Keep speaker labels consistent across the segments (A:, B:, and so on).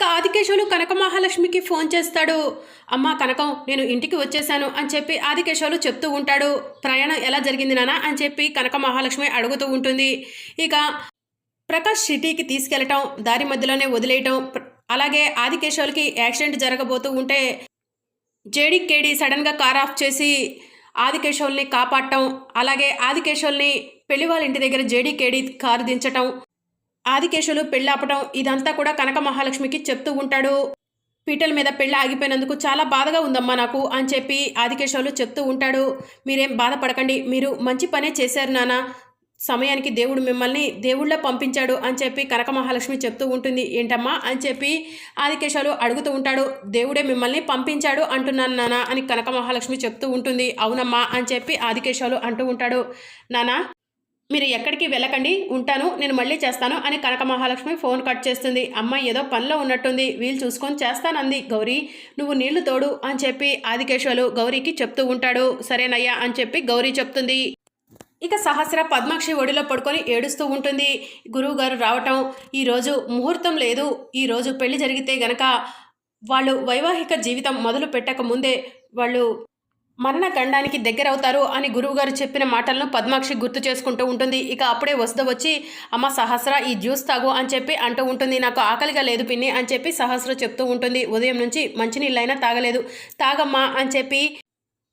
A: ఇక ఆదికేశవులు కనక మహాలక్ష్మికి ఫోన్ చేస్తాడు. అమ్మ కనకం నేను ఇంటికి వచ్చేసాను అని చెప్పి ఆదికేశవులు చెప్తూ ఉంటాడు. ప్రయాణం ఎలా జరిగింది నాన్న అని చెప్పి కనక మహాలక్ష్మి అడుగుతూ ఉంటుంది. ఇక ప్రకాష్ సిటీకి తీసుకెళ్ళటం దారి మధ్యలోనే వదిలేయటం అలాగే ఆదికేశవులకి యాక్సిడెంట్ జరగబోతూ ఉంటే జేడీకేడి సడన్గా కార్ ఆఫ్ చేసి ఆదికేశవుల్ని కాపాడటం అలాగే ఆదికేశవుల్ని పెళ్ళి వాళ్ళ ఇంటి దగ్గర జేడీకేడి కారు దించటం ఆదికేశులు పెళ్ళాపటం ఇదంతా కూడా కనక మహాలక్ష్మికి చెప్తూ ఉంటాడు. పీటల మీద పెళ్ళి ఆగిపోయినందుకు చాలా బాధగా ఉందమ్మా నాకు అని చెప్పి ఆదికేశవులు చెప్తూ ఉంటాడు. మీరేం బాధపడకండి మీరు మంచి పనే చేశారు నాన్న సమయానికి దేవుడు మిమ్మల్ని దేవుళ్ళ పంపించాడు అని చెప్పి కనక మహాలక్ష్మి చెప్తూ ఉంటుంది. ఏంటమ్మా అని చెప్పి ఆదికేశాలు అడుగుతూ ఉంటాడు. దేవుడే మిమ్మల్ని పంపించాడు అంటున్నాను నానా అని కనక మహాలక్ష్మి చెప్తూ ఉంటుంది. అవునమ్మా అని చెప్పి ఆదికేశాలు అంటూ ఉంటాడు. నానా మీరు ఎక్కడికి వెళ్ళకండి ఉంటాను నేను మళ్ళీ చేస్తాను అని కనక మహాలక్ష్మి ఫోన్ కట్ చేస్తుంది. అమ్మాయి ఏదో పనిలో ఉన్నట్టుంది వీలు చూసుకొని చేస్తానంది. గౌరీ నువ్వు నీళ్ళు తోడు అని చెప్పి ఆదికేశవులు గౌరీకి చెప్తూ ఉంటాడు. సరేనయ్యా అని చెప్పి గౌరీ చెప్తుంది. ఇక సహస్ర పద్మాక్షి ఒడిలో పడుకొని ఏడుస్తూ ఉంటుంది. గురువు గారు రావటం ఈరోజు ముహూర్తం లేదు. ఈరోజు పెళ్ళి జరిగితే గనక వాళ్ళు వైవాహిక జీవితం మొదలు పెట్టక ముందే వాళ్ళు మరణగండానికి దగ్గరవుతారు అని గురువుగారు చెప్పిన మాటలను పద్మాక్షి గుర్తు చేసుకుంటూ ఉంటుంది. ఇక అప్పుడే వసుధ వచ్చి అమ్మ సహస్ర ఈ జ్యూస్ తాగు అని చెప్పి అంటూ ఉంటుంది. నాకు ఆకలిగా లేదు పిన్ని అని చెప్పి సహస్ర చెప్తూ ఉంటుంది. ఉదయం నుంచి మంచినీళ్ళైనా తాగలేదు. తాగమ్మా అని చెప్పి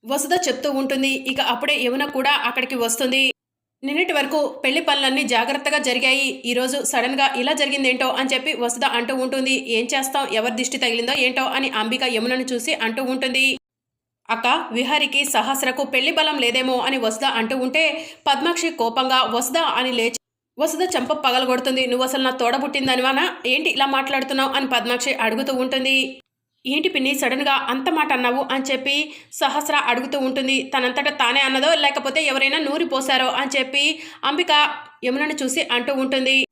A: వసుధ చెప్తూ ఉంటుంది. ఇక అప్పుడే యమున కూడా అక్కడికి వస్తుంది. నిన్నటి వరకు పెళ్ళి పనులన్నీ జాగ్రత్తగా జరిగాయి. ఈరోజు సడన్గా ఇలా జరిగిందేంటో అని చెప్పి వసుధ అంటూ ఉంటుంది. ఏం చేస్తాం ఎవరి దిష్టి తగిలిందో ఏంటో? అని అంబిక యమునను చూసి అంటూ ఉంటుంది. అక్క విహారికి సహస్రకు పెళ్ళి బలం లేదేమో అని వసుద అంటూ ఉంటే పద్మాక్షి కోపంగా వసుద అని లేచి వసుద చెంప పగలగొడుతుంది. నువ్వు అసలు నా తోడబుట్టిందనివానా ఏంటి ఇలా మాట్లాడుతున్నావు? అని పద్మాక్షి అడుగుతూ ఉంటుంది. ఏంటి పిన్ని సడన్గా అంత మాట అన్నావు? అని చెప్పి సహస్ర అడుగుతూ ఉంటుంది. తనంతట తానే అన్నదో లేకపోతే ఎవరైనా నూరి పోసారో అని చెప్పి అంబిక యమునను చూసి అంటూ ఉంటుంది.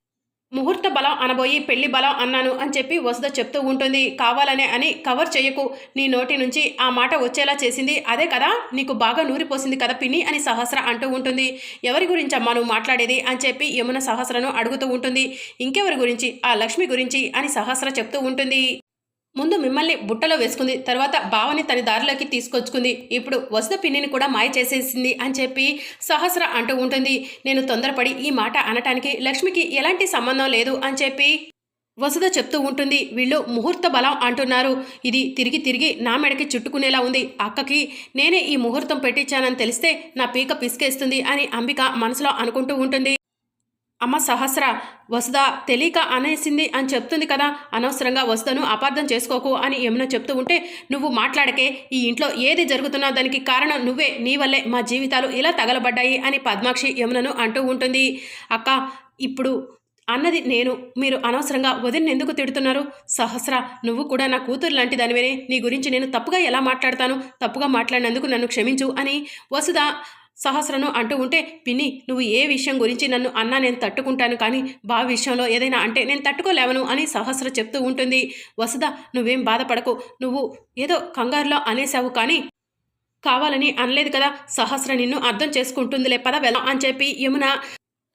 A: ముహూర్త బలం అనబోయి పెళ్ళి బలం అన్నాను అని చెప్పి వసుధ చెప్తూ ఉంటుంది. కావాలనే అని కవర్ చేయకు. నీ నోటి నుంచి ఆ మాట వచ్చేలా చేసింది. అదే కదా? నీకు బాగా నూరిపోసింది కదా పిన్ని? అని సహస్ర అంటూ ఉంటుంది. ఎవరి గురించి అమ్మా నువ్వు మాట్లాడేది? అని చెప్పి యమున సహస్రను అడుగుతూ ఉంటుంది. ఇంకెవరి గురించి? ఆ లక్ష్మి గురించి? అని సహస్ర చెప్తూ ఉంటుంది. ముందు మిమ్మల్ని బుట్టలో వేసుకుంది తర్వాత బావని తన దారిలోకి తీసుకొచ్చుకుంది. ఇప్పుడు వసుద పిన్నిని కూడా మాయ చేసేసింది అని చెప్పి సహస్ర అంటూ ఉంటుంది. నేను తొందరపడి ఈ మాట అనటానికి లక్ష్మికి ఎలాంటి సంబంధం లేదు అని చెప్పి వసుద చెప్తూ ఉంటుంది. వీళ్ళు ముహూర్త బలం అంటున్నారు. ఇది తిరిగి తిరిగి నా మెడకి చుట్టుకునేలా ఉంది. అక్కకి నేనే ఈ ముహూర్తం పెట్టించానని తెలిస్తే నా పీక పిసికేస్తుంది అని అంబిక మనసులో అనుకుంటూ ఉంటుంది. అమ్మ సహస్ర వసుదా తెలియక అనేసింది అని చెప్తుంది కదా. అనవసరంగా వసుదను అపార్థం చేసుకోకు అని యమున చెప్తూ ఉంటే నువ్వు మాట్లాడకే ఈ ఇంట్లో ఏది జరుగుతున్నా దానికి కారణం నువ్వే నీ వల్లే మా జీవితాలు ఇలా తగలబడ్డాయి అని పద్మాక్షి యమునను అంటూ ఉంటుంది. అక్క ఇప్పుడు అన్నది నేను మీరు అనవసరంగా వదిన ఎందుకు తిడుతున్నారు? సహస్ర నువ్వు కూడా నా కూతురు లాంటి దానివేనే నీ గురించి నేను తప్పుగా ఎలా మాట్లాడతాను? తప్పుగా మాట్లాడినందుకు నన్ను క్షమించు అని వసుదా సహస్రను అంటూ ఉంటే పిన్ని నువ్వు ఏ విషయం గురించి నన్ను అన్నా నేను తట్టుకుంటాను కానీ బా విషయంలో ఏదైనా అంటే నేను తట్టుకోలేవను అని సహస్ర చెప్తూ ఉంటుంది. వసుద నువ్వేం బాధపడకు. నువ్వు ఏదో కంగారులో అనేసావు కానీ కావాలని అనలేదు కదా. సహస్ర నిన్ను అర్థం చేసుకుంటుందిలే పద వెళ్దాం అని చెప్పి యమున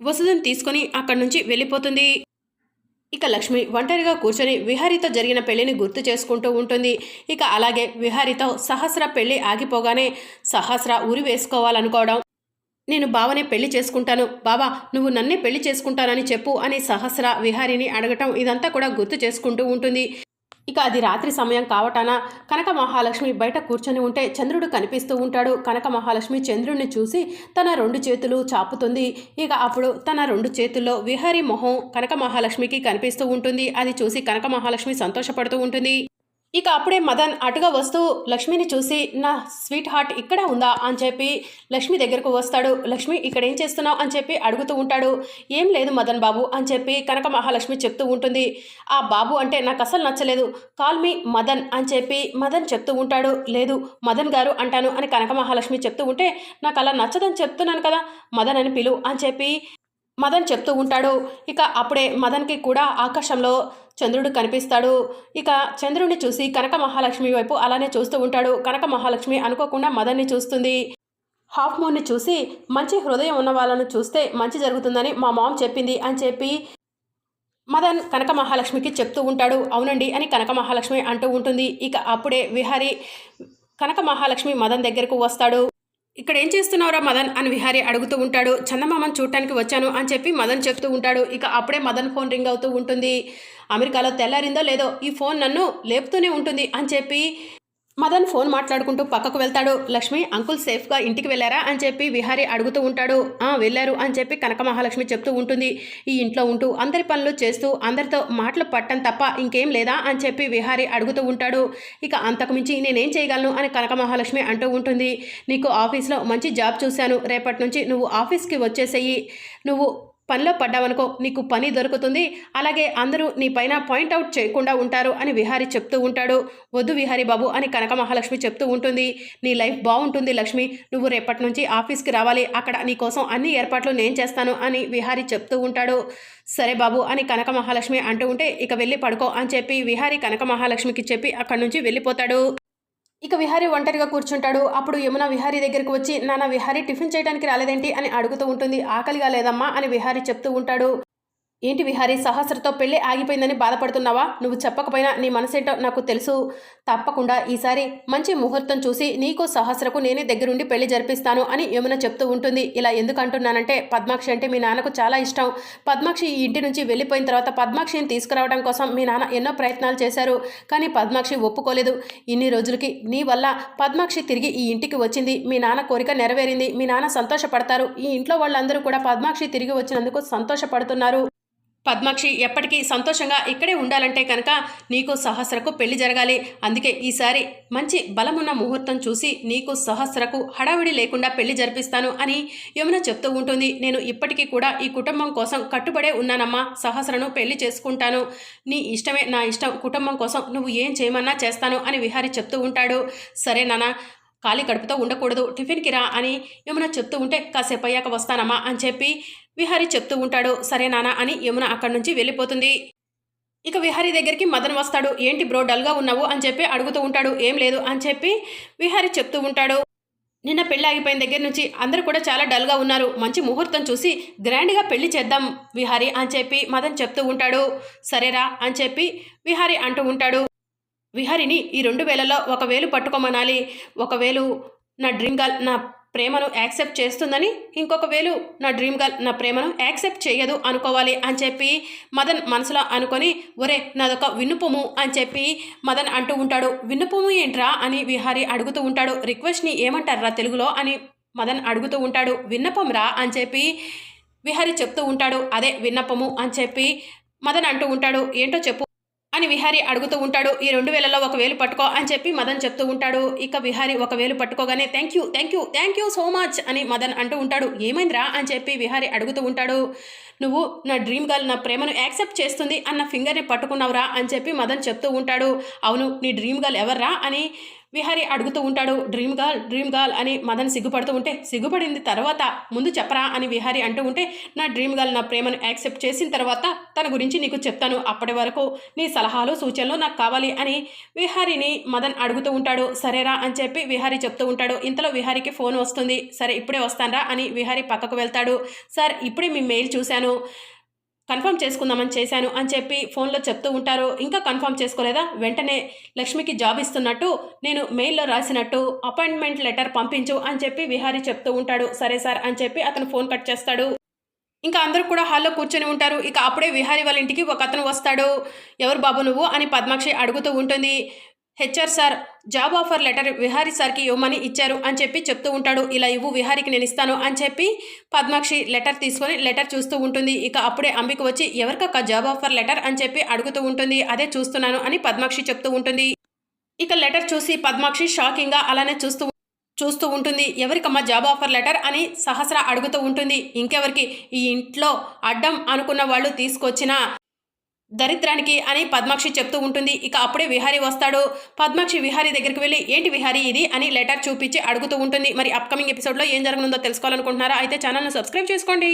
A: వసుదని తీసుకొని అక్కడి నుంచి వెళ్ళిపోతుంది. ఇక లక్ష్మి ఒంటరిగా కూర్చొని విహారీతో జరిగిన పెళ్ళిని గుర్తు చేసుకుంటూ ఉంటుంది. ఇక అలాగే విహారీతో సహస్ర పెళ్ళి ఆగిపోగానే సహస్ర ఉరి వేసుకోవాలనుకోవడం నేను బావనే పెళ్ళి చేసుకుంటాను. బావా నువ్వు నన్నే పెళ్ళి చేసుకుంటానని చెప్పు అని సహస్ర విహారిని అడగటం ఇదంతా కూడా గుర్తు చేసుకుంటూ ఉంటుంది. ఇక అది రాత్రి సమయం కావటాన? కనక మహాలక్ష్మి బయట కూర్చొని ఉంటే చంద్రుడు కనిపిస్తూ ఉంటాడు. కనక మహాలక్ష్మి చంద్రుడిని చూసి తన రెండు చేతులు చాపుతుంది. ఇక అప్పుడు తన రెండు చేతుల్లో విహారీ మొహం కనక మహాలక్ష్మికి కనిపిస్తూ ఉంటుంది. అది చూసి కనక మహాలక్ష్మి సంతోషపడుతూ ఉంటుంది. ఇక అప్పుడే మదన్ అటుగా వస్తూ లక్ష్మిని చూసి నా స్వీట్ హార్ట్ ఇక్కడ ఉందా? అని చెప్పి లక్ష్మి దగ్గరకు వస్తాడు. లక్ష్మి ఇక్కడ ఏం చేస్తున్నావు? అని చెప్పి అడుగుతూ ఉంటాడు. ఏం లేదు మదన్ బాబు అని చెప్పి కనక మహాలక్ష్మి చెప్తూ ఉంటుంది. ఆ బాబు అంటే నాకు అసలు నచ్చలేదు. కాల్ మీ మదన్ అని చెప్పి మదన్ చెప్తూ ఉంటాడు. లేదు మదన్ గారు అంటాను అని కనక మహాలక్ష్మి చెప్తూ ఉంటే నాకు అలా నచ్చదని చెప్తున్నాను కదా మదన్ అని పిలు అని చెప్పి మదన్ చెప్తూ ఉంటాడు. ఇక అప్పుడే మదన్కి కూడా ఆకాశంలో చంద్రుడు కనిపిస్తాడు. ఇక చంద్రుడిని చూసి కనక మహాలక్ష్మి వైపు అలానే చూస్తూ ఉంటాడు. కనక మహాలక్ష్మి అనుకోకుండా మదన్ని చూస్తుంది. హాఫ్ మూన్ని చూసి మంచి హృదయం ఉన్న వాళ్ళను చూస్తే మంచి జరుగుతుందని మా మామ్ చెప్పింది అని చెప్పి మదన్ కనక మహాలక్ష్మికి చెప్తూ ఉంటాడు. అవునండి అని కనక మహాలక్ష్మి అంటూ ఉంటుంది. ఇక అప్పుడే విహారి కనక మహాలక్ష్మి మదన్ దగ్గరకు వస్తాడు. ఇక్కడ ఏం చేస్తున్నావురా మదన్ అని విహారి అడుగుతూ ఉంటాడు. చందమామని చూడటానికి వచ్చాను అని చెప్పి మదన్ చెప్తూ ఉంటాడు. ఇక అప్పుడే మదన్ ఫోన్ రింగ్ అవుతూ ఉంటుంది. అమెరికాలో తెల్లారిందో లేదో ఈ ఫోన్ నన్ను లేపుతూనే ఉంటుంది అని చెప్పి మదన్ ఫోన్ మాట్లాడుకుంటూ పక్కకు వెళ్తాడు. లక్ష్మి అంకుల్ సేఫ్గా ఇంటికి వెళ్ళారా అని చెప్పి విహారీ అడుగుతూ ఉంటాడు. ఆ వెళ్ళారు అని చెప్పి కనక మహాలక్ష్మి చెప్తూ ఉంటుంది. ఈ ఇంట్లో ఉంటూ అందరి పనులు చేస్తూ అందరితో మాటలు పట్టం తప్ప ఇంకేం లేదా అని చెప్పి విహారీ అడుగుతూ ఉంటాడు. ఇక అంతకుమించి నేనేం చేయగలను అని కనక మహాలక్ష్మి అంటూ ఉంటుంది. నీకు ఆఫీస్లో మంచి జాబ్ చూశాను. రేపటి నుంచి నువ్వు ఆఫీస్కి వచ్చేసేయి. నువ్వు పనిలో పడ్డావనుకో నీకు పని దొరుకుతుంది. అలాగే అందరూ నీ పైన పాయింట్అవుట్ చేయకుండా ఉంటారు అని విహారి చెప్తూ ఉంటాడు. వద్దు విహారీ బాబు అని కనక మహాలక్ష్మి చెప్తూ ఉంటుంది. నీ లైఫ్ బాగుంటుంది లక్ష్మి. నువ్వు రేపటి నుంచి ఆఫీస్కి రావాలి. అక్కడ నీ కోసం అన్ని ఏర్పాట్లు నేను చేస్తాను అని విహారీ చెప్తూ ఉంటాడు. సరే బాబు అని కనక మహాలక్ష్మి అంటూ ఉంటే ఇక వెళ్ళి పడుకో అని చెప్పి విహారీ కనక మహాలక్ష్మికి చెప్పి అక్కడి నుంచి వెళ్ళిపోతాడు. ఇక విహారి ఒంటరిగా కూర్చుంటాడు. అప్పుడు యమున విహారి దగ్గరికి వచ్చి నాన్న విహారీ టిఫిన్ చేయడానికి రాలేదేంటి? అని అడుగుతూ ఉంటుంది. ఆకలిగా లేదమ్మా అని విహారీ చెప్తూ ఉంటాడు. ఏంటి విహారీ? సహస్రతో పెళ్ళి ఆగిపోయిందని బాధపడుతున్నావా? నువ్వు చెప్పకపోయినా నీ మనసేంటో నాకు తెలుసు. తప్పకుండా ఈసారి మంచి ముహూర్తం చూసి నీకు సహస్రకు నేనే దగ్గరుండి పెళ్ళి జరిపిస్తాను అని యమున చెప్తూ ఉంటుంది. ఇలా ఎందుకు అంటున్నానంటే పద్మాక్షి అంటే మీ నాన్నకు చాలా ఇష్టం. పద్మాక్షి ఈ ఇంటి నుంచి వెళ్ళిపోయిన తర్వాత పద్మాక్షిని తీసుకురావడం కోసం మీ నాన్న ఎన్నో ప్రయత్నాలు చేశారు. కానీ పద్మాక్షి ఒప్పుకోలేదు. ఇన్ని రోజులకి నీ వల్ల పద్మాక్షి తిరిగి ఈ ఇంటికి వచ్చింది. మీ నాన్న కోరిక నెరవేరింది. మీ నాన్న సంతోషపడతారు. ఈ ఇంట్లో వాళ్ళందరూ కూడా పద్మాక్షి తిరిగి వచ్చినందుకు సంతోషపడుతున్నారు. పద్మాక్షి ఎప్పటికీ సంతోషంగా ఇక్కడే ఉండాలంటే కనుక నీకు సహస్రకు పెళ్ళి జరగాలి. అందుకే ఈసారి మంచి బలమున్న ముహూర్తం చూసి నీకు సహస్రకు హడావిడి లేకుండా పెళ్ళి జరిపిస్తాను అని యమున చెప్తూ ఉంటుంది. నేను ఇప్పటికీ కూడా ఈ కుటుంబం కోసం కట్టుబడే ఉన్నానమ్మా. సహస్రను పెళ్ళి చేసుకుంటాను. నీ ఇష్టమే నా ఇష్టం. కుటుంబం కోసం నువ్వు ఏం చేయమన్నా చేస్తాను అని విహారి చెప్తూ ఉంటాడు. సరే నాన్న ఖాళీ కడుపుతో ఉండకూడదు. టిఫిన్కి రా అని యమున చెప్తూ ఉంటే కాసేపు అయ్యాక వస్తానమ్మా అని చెప్పి విహారీ చెప్తూ ఉంటాడు సరే నానా అని యమున అక్కడి నుంచి వెళ్ళిపోతుంది. ఇక విహారీ దగ్గరికి మదన్ వస్తాడు ఏంటి బ్రో డల్గా ఉన్నావు? అని చెప్పి అడుగుతూ ఉంటాడు ఏం లేదు అని చెప్పి విహారీ చెప్తూ ఉంటాడు. నిన్న పెళ్ళి ఆగిపోయిన దగ్గర నుంచి అందరూ కూడా చాలా డల్గా ఉన్నారు మంచి ముహూర్తం చూసి గ్రాండ్గా పెళ్ళి చేద్దాం విహారీ అని చెప్పి మదన్ చెప్తూ ఉంటాడు. సరేరా అని చెప్పి విహారీ అంటూ ఉంటాడు. విహారిని ఈ రెండు వేలలో ఒక వేలు పట్టుకోమనాలి ఒకవేళ నా డ్రింగల్ నా ప్రేమను యాక్సెప్ట్ చేస్తుందని ఇంకొక వేలు నా డ్రీమ్ గర్ల్ నా ప్రేమను యాక్సెప్ట్ చేయదు అనుకోవాలి అని చెప్పి మదన్ మనసులో అనుకొని ఒరే నాదొక విన్నుపుము అని చెప్పి మదన్ అంటూ ఉంటాడు. విన్నుపుము ఏంట్రా అని విహారి అడుగుతూ ఉంటాడు. రిక్వెస్ట్ని ఏమంటారా తెలుగులో అని మదన్ అడుగుతూ ఉంటాడు. విన్నపం రా అని చెప్పి విహారి చెప్తూ ఉంటాడు. అదే విన్నపము అని చెప్పి మదన్ అంటూ ఉంటాడు. ఏంటో చెప్పు. అని విహారి అడుగుతూ ఉంటాడు. ఈ రెండు వేలలో ఒక వేలు పట్టుకో అని చెప్పి మదన్ చెప్తూ ఉంటాడు. ఇక విహారి ఒక వేలు పట్టుకోగానే thank you thank you thank you so much అని మదన్ అంటూ ఉంటాడు. ఏమైందిరా అని చెప్పి విహారి అడుగుతూ ఉంటాడు. నువ్వు నా డ్రీమ్ గర్ల్ నా ప్రేమను యాక్సెప్ట్ చేస్తుంది అన్న ఫింగర్ని పట్టుకున్నావురా అని చెప్పి మదన్ చెప్తూ ఉంటాడు. అవును నీ డ్రీమ్ గర్ల్ ఎవర్రా అని విహారి అడుగుతూ ఉంటాడు డ్రీమ్ గర్ల్ డ్రీమ్ గర్ల్ అని మదన్ సిగ్గుపడుతూ ఉంటే సిగ్గుపడింది తర్వాత ముందు చెప్పరా అని విహారి అంటూ ఉంటే నా డ్రీమ్ గర్ల్ నా ప్రేమను యాక్సెప్ట్ చేసిన తర్వాత తన గురించి నీకు చెప్తాను. అప్పటి వరకు నీ సలహాలు సూచనలు నాకు కావాలి అని విహారిని మదన్ అడుగుతూ ఉంటాడు. సరేరా అని చెప్పి విహారి చెప్తూ ఉంటాడు. ఇంతలో విహారికి ఫోన్ వస్తుంది. సరే ఇప్పుడే వస్తానరా అని విహారి పక్కకు వెళ్తాడు. సార్ ఇప్పుడే మీ మెయిల్ చూశాను. కన్ఫర్మ్ చేసుకుందామని చేశాను అని చెప్పి ఫోన్లో చెప్తూ ఉంటారు. ఇంకా కన్ఫర్మ్ చేసుకోలేదా? వెంటనే లక్ష్మికి జాబ్ ఇస్తున్నట్టు నేను మెయిల్లో రాసినట్టు అపాయింట్మెంట్ లెటర్ పంపించు అని చెప్పి విహారీ చెప్తూ ఉంటాడు. సరే సార్ అని చెప్పి అతను ఫోన్ కట్ చేస్తాడు. ఇంకా అందరూ కూడా హాల్లో కూర్చొని ఉంటారు. ఇక అప్పుడే విహారీ వాళ్ళ ఇంటికి ఒక అతను వస్తాడు. ఎవరు బాబు నువ్వు? అని పద్మాక్షి అడుగుతూ ఉంటుంది. HR sir job offer letter Vihari సార్కి ఇవ్వమని ఇచ్చారు అని చెప్పి చెప్తూ ఉంటాడు. ఇలా ఇవ్వు విహారీకి నేను ఇస్తాను అని చెప్పి పద్మాక్షి లెటర్ తీసుకొని లెటర్ చూస్తూ ఉంటుంది. ఇక అప్పుడే అంబిక వచ్చి ఎవరికొక జాబ్ ఆఫర్ లెటర్ అని చెప్పి అడుగుతూ ఉంటుంది. అదే చూస్తున్నాను అని పద్మాక్షి చెప్తూ ఉంటుంది. ఇక లెటర్ చూసి పద్మాక్షి షాకింగ్గా అలానే చూస్తూ చూస్తూ ఉంటుంది. ఎవరికమ్మా జాబ్ ఆఫర్ లెటర్ అని సహస్ర అడుగుతూ ఉంటుంది. ఇంకెవరికి? ఈ ఇంట్లో అడ్డం అనుకున్న వాళ్ళు తీసుకొచ్చిన దరిద్రానికి అని పద్మాక్షి చెప్తూ ఉంటుంది. ఇక అప్పుడే విహారీ వస్తాడు. పద్మాక్షి విహారీ దగ్గరికి వెళ్ళి ఏంటి విహారీ ఇది? అని లెటర్ చూపించి అడుగుతూ ఉంటుంది. మరి అప్కమింగ్ ఎపిసోడ్లో ఏం జరగనుందో తెలుసుకోవాలనుకుంటున్నారా? అయితే ఛానల్ను సబ్స్క్రైబ్ చేసుకోండి.